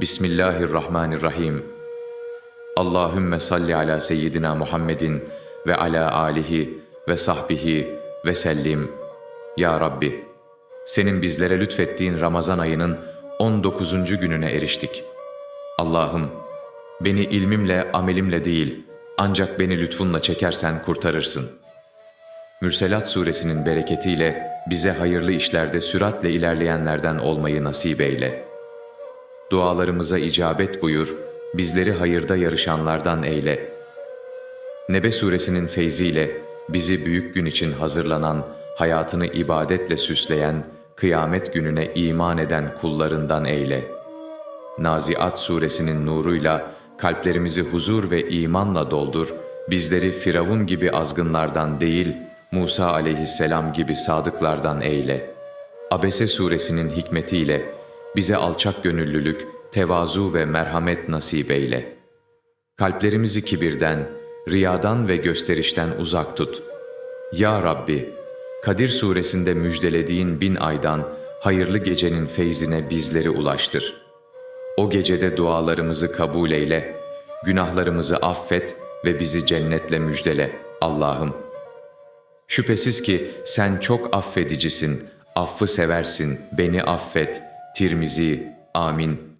Bismillahirrahmanirrahim. Allahümme salli ala seyyidina Muhammedin ve ala alihi ve sahbihi ve sellim. Ya Rabbi, senin bizlere lütfettiğin Ramazan ayının 19. gününe eriştik. Allah'ım, beni ilmimle, amelimle değil, ancak beni lütfunla çekersen kurtarırsın. Mürselat suresinin bereketiyle bize hayırlı işlerde süratle ilerleyenlerden olmayı nasip eyle. Dualarımıza icabet buyur, bizleri hayırda yarışanlardan eyle. Nebe suresinin feyziyle bizi büyük gün için hazırlanan, hayatını ibadetle süsleyen, kıyamet gününe iman eden kullarından eyle. Naziat suresinin nuruyla kalplerimizi huzur ve imanla doldur, bizleri Firavun gibi azgınlardan değil, Musa aleyhisselam gibi sadıklardan eyle. Abese suresinin hikmetiyle bize alçak gönüllülük, tevazu ve merhamet nasip eyle. Kalplerimizi kibirden, riyadan ve gösterişten uzak tut. Ya Rabbi, Kadir suresinde müjdelediğin bin aydan, hayırlı gecenin feyzine bizleri ulaştır. O gecede dualarımızı kabul eyle, günahlarımızı affet ve bizi cennetle müjdele Allah'ım. Şüphesiz ki sen çok affedicisin, affı seversin, beni affet. Tirmizi, amin.